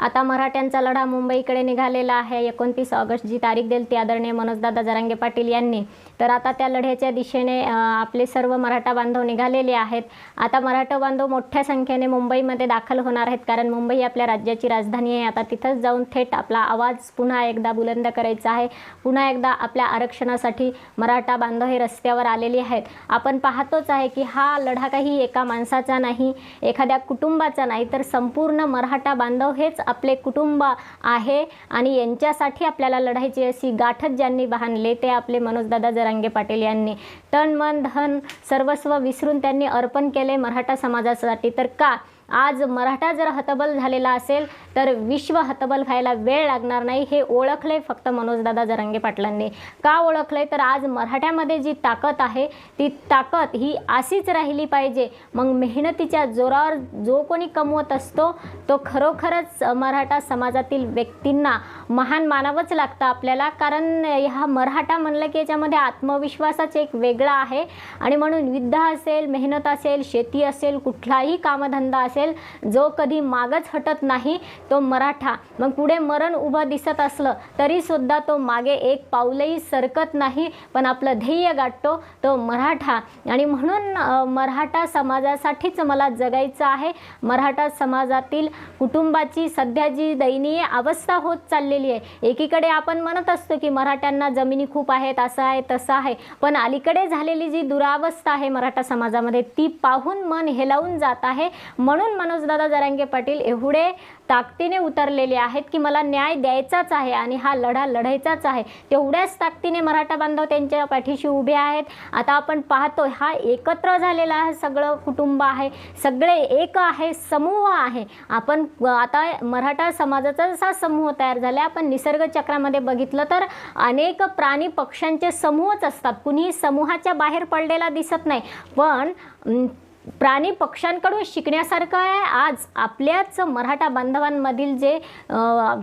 आता मराठ्यांचा लढा मुंबईकडे निघालेला आहे. एकोणतीस ऑगस्ट जी तारीख देईल ती आदरणीय मनोजदादा जरांगे पाटील यांनी. तर आता त्या लढ्याच्या दिशेने आपले सर्व मराठा बांधव निघालेले आहेत. आता मराठा बांधव मोठ्या संख्येने मुंबईमध्ये दाखल होणार आहेत कारण मुंबई आपल्या राज्याची राजधानी आहे. आता तिथंच जाऊन थेट आपला आवाज पुन्हा एकदा बुलंद करायचा आहे. पुन्हा एकदा आपल्या आरक्षणासाठी मराठा बांधव हे रस्त्यावर आलेले आहेत. आपण पाहतोच आहे की हा लढा काही एका माणसाचा नाही एखाद्या कुटुंबाचा नाही तर संपूर्ण मराठा बांधव हेच आपले कुटुंब आहे आणि यांच्यासाठी आपल्याला लढायची अशी गाठच ज्यांनी बांधले ते आपले मनोजदादा जरांगे पाटील यांनी. तन मन धन सर्वस्व विसरून त्यांनी अर्पण केले मराठा समाजासाठी. तर का आज मराठा जर हतबल झालेला असेल तर विश्व हतबल व्हायला वेळ लागणार नाही हे ओळखले फक्त मनोजदादा जरांगे पाटलांनी. का ओळखले तर आज मराठ्यामध्ये जी ताकद आहे ती ताकद ही अशीच राहिली पाहिजे. मग मेहनतीच्या जोरावर जो कोणी कमवत असतो तो खरोखरच मराठा समाजातील व्यक्तींना महान मानावंच लागतं आपल्याला. कारण ह्या मराठा म्हणलं की याच्यामध्ये आत्मविश्वासाच एक वेगळा आहे. आणि म्हणून विद्या असेल मेहनत असेल शेती असेल कुठलाही कामधंदा असेल जो कधी मागच हटत नाही तो मराठा. मग पुढे मरण उभं दिसत असलं तरीसुद्धा तो मागे एक पाऊलही सरकत नाही पण आपलं ध्येय गाठतो तो मराठा. आणि म्हणून मराठा समाजासाठीच मला जगायचं आहे. मराठा समाजातील कुटुंबाची सध्या जी दयनीय अवस्था होत चाललेली आहे एकीकडे आपण म्हणत असतो की मराठ्यांना जमिनी खूप आहेत असं आहे तसं आहे पण अलीकडे झालेली जी दुरावस्था आहे मराठा समाजामध्ये ती पाहून मन हेलावून जात आहे. म्हणून मनोजदादा जरांगे पाटील एवढे ताकदीने उतरलेले आहेत की मला न्याय द्यायचाच आहे आणि हा लढा लढायचाच आहे. तेवढ्याच ताकदीने मराठा बांधव त्यांच्या पाठीशी उभे आहेत. आता आपण पाहतो हा एकत्र झालेला आहे सगळं कुटुंब आहे सगळे एक आहे समूह आहे. आपण आता मराठा समाजाचा जसा समूह तयार झाला आपण निसर्ग चक्रामध्ये बघितलं तर अनेक प्राणी पक्ष्यांचे समूहच असतात. कुणीही समूहाच्या बाहेर पडलेला दिसत नाही. पण प्राणी पक्ष्यांकडून शिकण्यासारखं आहे. आज आपल्याच मराठा बांधवांमधील जे अं,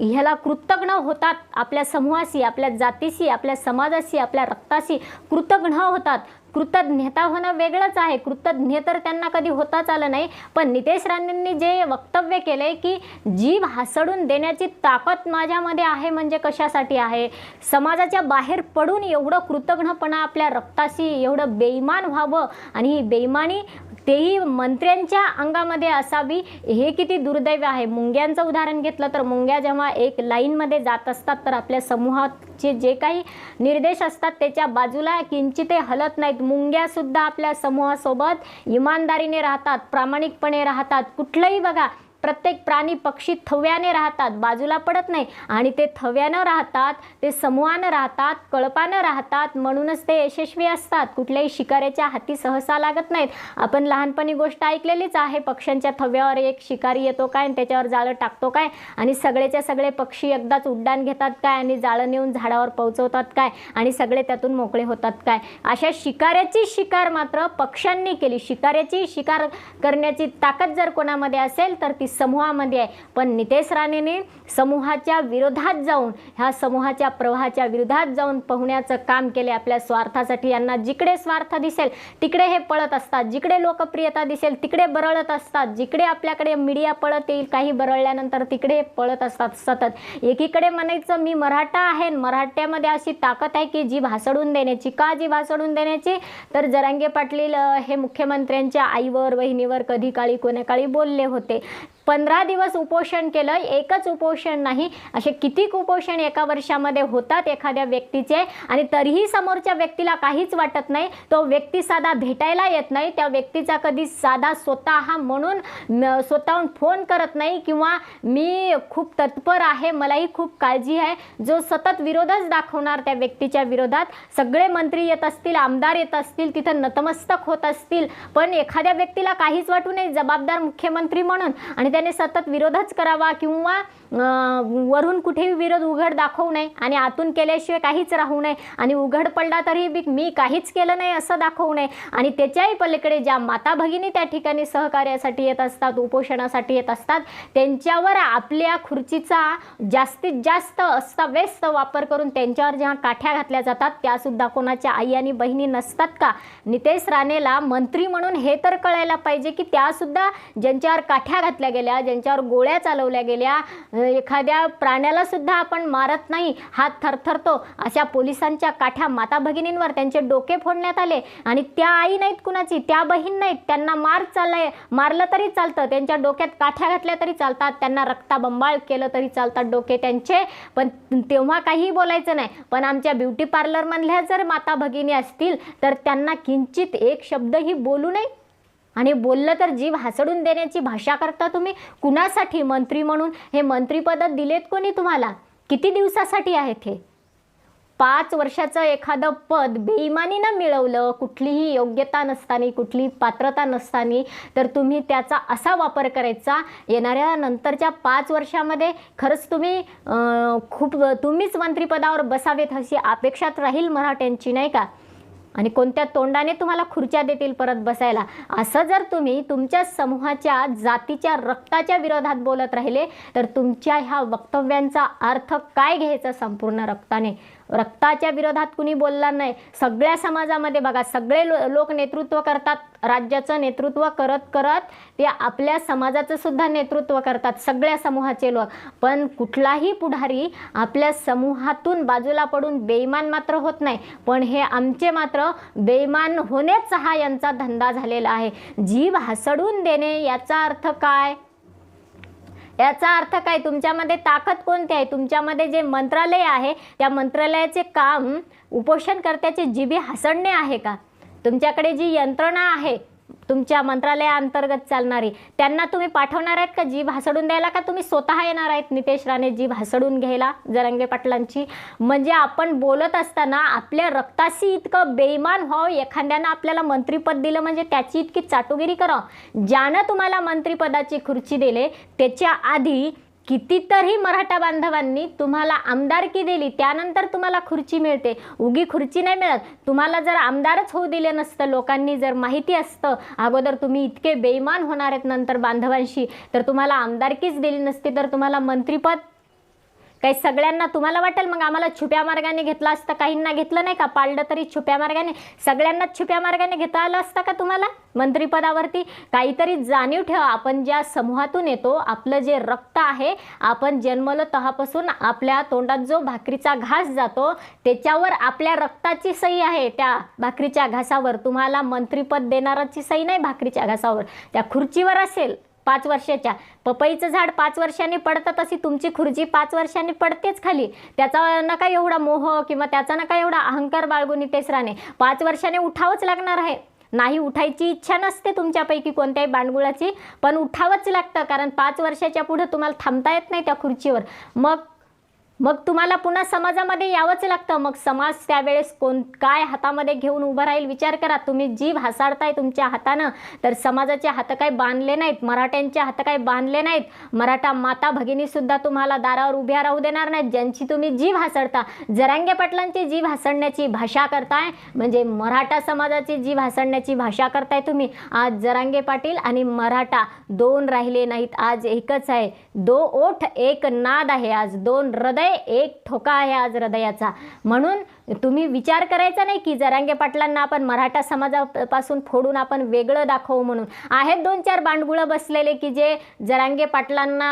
ह्याला कृतज्ञ होतात आपल्या समूहाशी आपल्या जातीशी आपल्या समाजाशी आपल्या रक्ताशी कृतज्ञ होतात. कृतज्ञता होणं वेगळंच आहे. कृतज्ञ तर त्यांना कधी होताच आलं नाही. पण नितेश राणेंनी जे वक्तव्य केले की जीव हासडून देण्याची ताकद माझ्यामध्ये आहे म्हणजे कशासाठी आहे? समाजाच्या बाहेर पडून एवढं कृतज्ञपणा आपल्या रक्ताशी एवढं बेईमान व्हावं आणि ही बेईमानी तेही मंत्र्यांच्या अंगामध्ये असावी. हे किती दुर्दैव आहे. मुंग्यांचं उदाहरण घेतलं तर मुंग्या जेव्हा एक लाईनमध्ये जात असतात तर आपल्या समूहाचे जे काही निर्देश असतात त्याच्या बाजूला किंचित हलत नाहीत. मुंग्यासुद्धा आपल्या समूहासोबत इमानदारीने राहतात प्रामाणिकपणे राहतात. कुठलंही बघा प्रत्येक प्राणी पक्षी थव्याने राहतात बाजूला पडत नाही. आणि ते थव्यानं राहतात ते समूहानं राहतात कळपानं राहतात म्हणूनच ते यशस्वी असतात. कुठल्याही शिकाऱ्याच्या हाती सहसा लागत नाहीत. आपण लहानपणी गोष्ट ऐकलेलीच आहे पक्ष्यांच्या थव्यावर एक शिकारी येतो काय आणि त्याच्यावर जाळं टाकतो काय? आणि सगळेच्या सगळे पक्षी एकदाच उड्डाण घेतात काय? आणि जाळं नेऊन झाडावर पोहोचवतात काय? आणि सगळे त्यातून मोकळे होतात काय? अशा शिकाऱ्याची शिकार मात्र पक्ष्यांनी केली. शिकाऱ्याची शिकार करण्याची ताकद जर कोणामध्ये असेल तर ती समूहामध्ये आहे. पण नितेश राणेने समूहाच्या विरोधात जाऊन ह्या समूहाच्या प्रवाहाच्या विरोधात जाऊन पोहण्याचं काम केले आपल्या स्वार्थासाठी. यांना जिकडे स्वार्थ दिसेल तिकडे हे पळत असतात. जिकडे लोकप्रियता दिसेल तिकडे बरळत असतात. जिकडे आपल्याकडे मीडिया पळत येईल काही बरळल्यानंतर तिकडे पळत असतात सतत. एकीकडे म्हणायचं मी मराठा आहे. मराठ्यामध्ये अशी ताकद आहे की जी भासडून देण्याची. का जी भासडून देण्याची? तर जरांगे पाटील हे मुख्यमंत्र्यांच्या आईवर बहिणीवर कधी काळी कोण्या काळी बोलले होते. पंधरा दिवस उपोषण केलं एकच उपोषण नाही असे किती उपोषण एका वर्षामध्ये होतात एखाद्या व्यक्तीचे आणि तरीही समोरच्या व्यक्तीला काहीच वाटत नाही. तो व्यक्ती साधा भेटायला येत नाही त्या व्यक्तीचा कधी साधा स्वतः म्हणून न- स्वतःहून फोन करत नाही किंवा मी खूप तत्पर आहे मलाही खूप काळजी आहे. जो सतत विरोधच दाखवणार त्या व्यक्तीच्या विरोधात. सगळे मंत्री येत असतील आमदार येत असतील तिथं नतमस्तक होत असतील पण एखाद्या व्यक्तीला काहीच वाटू नये जबाबदार मुख्यमंत्री म्हणून आणि त्या सतत विरोधच करावा किंवा वरून कुठेही विरोध उघड दाखवू नये आणि आतून केल्याशिवाय काहीच राहू नये आणि उघड पडला तरी बी मी काहीच केलं नाही असं दाखवू नये. आणि त्याच्याही पलीकडे ज्या माता भगिनी त्या ठिकाणी सहकार्यासाठी येत असतात उपोषणासाठी येत असतात त्यांच्यावर आपल्या खुर्चीचा जास्तीत जास्त अस्ताव्यस्त वापर करून त्यांच्यावर जेव्हा काठ्या घातल्या जातात त्यासुद्धा कोणाच्या आई आणि बहिणी नसतात का? नितेश राणेला मंत्री म्हणून हे तर कळायला पाहिजे की त्यासुद्धा ज्यांच्यावर काठ्या घातल्या गेल्या ज्यांच्यावर गोळ्या चालवल्या गेल्या एखाद्या प्राण्याला सुद्धा आपण मारत नाही हात थरथरतो. अशा पोलिसांच्या काठ्या माता भगिनींवर त्यांचे डोके फोडण्यात आले. आणि त्या आई नाहीत कुणाची त्या बहीण नाहीत. त्यांना मार चाललाय मारलं तरी चालतं त्यांच्या डोक्यात काठ्या घातल्या तरी चालतात त्यांना रक्ताबंबाळ केलं तरी चालतात डोके त्यांचे. पण तेव्हा काहीही बोलायचं नाही. पण आमच्या ब्युटी पार्लरमधल्या जर माता भगिनी असतील तर त्यांना किंचित एक शब्दही बोलू नये. आणि बोललं तर जीव हासडून देण्याची भाषा करता तुम्ही? कुणासाठी मंत्री म्हणून? हे मंत्रीपद दिलेत कोणी तुम्हाला? किती दिवसासाठी आहेत हे? पाच वर्षाचं एखादं पद बेईमानीनं मिळवलं कुठलीही योग्यता नसताना कुठलीही पात्रता नसताना तर तुम्ही त्याचा असा वापर करायचा येणाऱ्या नंतरच्या पाच वर्षामध्ये खरंच तुम्ही खूप तुम्हीच मंत्रिपदावर बसावेत अशी अपेक्षात राहील मराठ्यांची नाही का? आणि कोणत्या तोंडाने तुम्हाला खुर्च्या देतील परत बसायला? असं जर तुम्ही तुमच्या समूहाच्या जातीच्या रक्ताच्या विरोधात बोलत राहिले तर तुमच्या ह्या वक्तव्यांचा अर्थ काय घ्यायचा संपूर्ण रक्ताने? रक्ताच्या विरोधात कुणी बोलला नाही. सगळ्या समाजामध्ये बघा सगळे लो लोक नेतृत्व करतात. राज्याचं नेतृत्व करत करत ते आपल्या समाजाचं सुद्धा नेतृत्व करतात सगळ्या समूहाचे लोक. पण कुठलाही पुढारी आपल्या समूहातून बाजूला पडून बेईमान मात्र होत नाही. पण हे आमचे मात्र बेईमान होणेच हा यांचा धंदा झालेला आहे. जीव हसडून देणे याचा अर्थ काय? याचा अर्थ काय? तुमच्यामध्ये ताकद कोणती आहे? तुमच्यामध्ये जे मंत्रालय आहे त्या मंत्रालयाचे काम उपोषणकर्त्याचे जिबे हसडणे आहे का? तुमच्याकडे जी यंत्रणा आहे तुमच्या मंत्रालयाअंतर्गत चालणारी. त्यांना तुम्ही पाठवणार आहेत का जीभ हसडून द्यायला का तुम्ही स्वतः येणार आहेत? नितेश राणे जीभ हसडून घ्यायला जरंगे पाटलांची. म्हणजे आपण बोलत असताना आपल्या रक्ताशी इतकं बेईमान व्हावं एखाद्यानं आपल्याला मंत्रीपद दिलं म्हणजे त्याची इतकी चाटुगिरी करावं. ज्यानं तुम्हाला मंत्रिपदाची खुर्ची दिले त्याच्या आधी कितीतरी मराठा बांधवांनी तुम्हाला आमदारकी दिली त्यानंतर तुम्हाला खुर्ची मिळते. उगी खुर्ची नाही मिळत. तुम्हाला जर आमदारच होऊ दिले नसतं लोकांनी जर माहिती असतं अगोदर तुम्ही इतके बेईमान होणार आहेत नंतर बांधवांशी तर तुम्हाला आमदारकीच दिली नसती तर तुम्हाला मंत्रीपद काही सगळ्यांना तुम्हाला वाटेल मग आम्हाला छुप्या मार्गाने घेतलं असतं काहींना घेतलं नाही का? पाळलं तरी छुप्या मार्गाने. सगळ्यांनाच छुप्या मार्गाने घेता आलं असतं का तुम्हाला? मंत्रिपदावरती काहीतरी जाणीव ठेवा. आपण ज्या समूहातून येतो आपलं जे रक्त आहे आपण जन्मलो तहापासून आपल्या तोंडात जो भाकरीचा घास जातो त्याच्यावर आपल्या रक्ताची सही आहे. त्या भाकरीच्या घासावर. तुम्हाला मंत्रिपद देणाराची सही नाही भाकरीच्या घासावर. त्या खुर्चीवर असेल पाच वर्षाच्या. पपईचं झाड पाच वर्षांनी पडतं तशी तुमची खुर्ची पाच वर्षांनी पडतेच खाली. त्याचा नका एवढा मोह किंवा त्याचा नका एवढा अहंकार बाळगून नितेश राहणे. पाच वर्षाने उठावंच लागणार आहे. नाही उठायची इच्छा नसते तुमच्यापैकी कोणत्याही बांडगुळाची पण उठावंच लागतं कारण पाच वर्षाच्या पुढे तुम्हाला थांबता येत नाही त्या खुर्चीवर. मग मग तुम्हाला पुन्हा समाजामध्ये यावंच लागतं. मग समाज त्यावेळेस कोण काय हातामध्ये घेऊन उभं राहील विचार करा. तुम्ही जीव हसाडताय तुमच्या हातानं तर समाजाचे हात काय बांधले नाहीत मराठ्यांचे हात काय बांधले नाहीत. मराठा माता भगिनीसुद्धा तुम्हाला दारावर उभ्या राहू देणार नाहीत. ज्यांची तुम्ही जीव हसडता जरांगे पाटलांची जीव हसडण्याची भाषा करताय म्हणजे मराठा समाजाची जीव हसडण्याची भाषा करताय तुम्ही. आज जरांगे पाटील आणि मराठा दोन राहिले नाहीत आज एकच आहे. दो ओठ एक नाद आहे. आज दोन हृदय एक ठोका आहे आज हृदयाचा. म्हणून तुम्ही विचार करायचा नाही की जरांगे पाटलांना आपण मराठा समाजापासून फोडून आपण वेगळं दाखवू म्हणून. आहेत दोन चार बांडगुळं बसलेले की जे जरांगे पाटलांना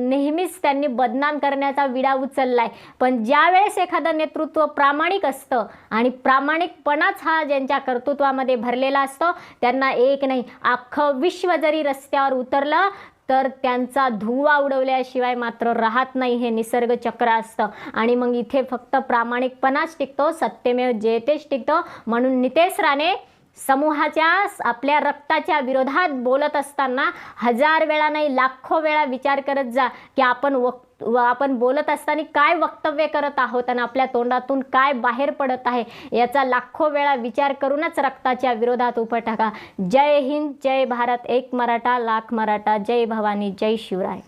नेहमीच त्यांनी बदनाम करण्याचा विडा उचललाय. पण ज्या वेळेस एखादं नेतृत्व प्रामाणिक असतं आणि प्रामाणिकपणाच हा ज्यांच्या कर्तृत्वामध्ये भरलेला असतो त्यांना एक नाही अख्खं विश्व जरी रस्त्यावर उतरलं तर त्यांचा धुवा उडवल्याशिवाय मात्र राहत नाही हे निसर्ग चक्र असतं. आणि मग इथे फक्त प्रामाणिकपणाच टिकतो सत्यमेव जयतेच टिकतो. म्हणून नितेश राणे समूहाच्या आपल्या रक्ताच्या विरोधात बोलत असताना हजार वेळा नाही लाखो वेळा विचार करत जा की आपण वक व आपण बोलत असताना काय वक्तव्य करत आहोत आणि आपल्या तोंडातून काय बाहेर पडत आहे याचा लाखो वेळा विचार करूनच रक्ताच्या विरोधात उभं टाका जय हिंद जय भारत एक मराठा लाख मराठा जय भवानी जय शिवराय.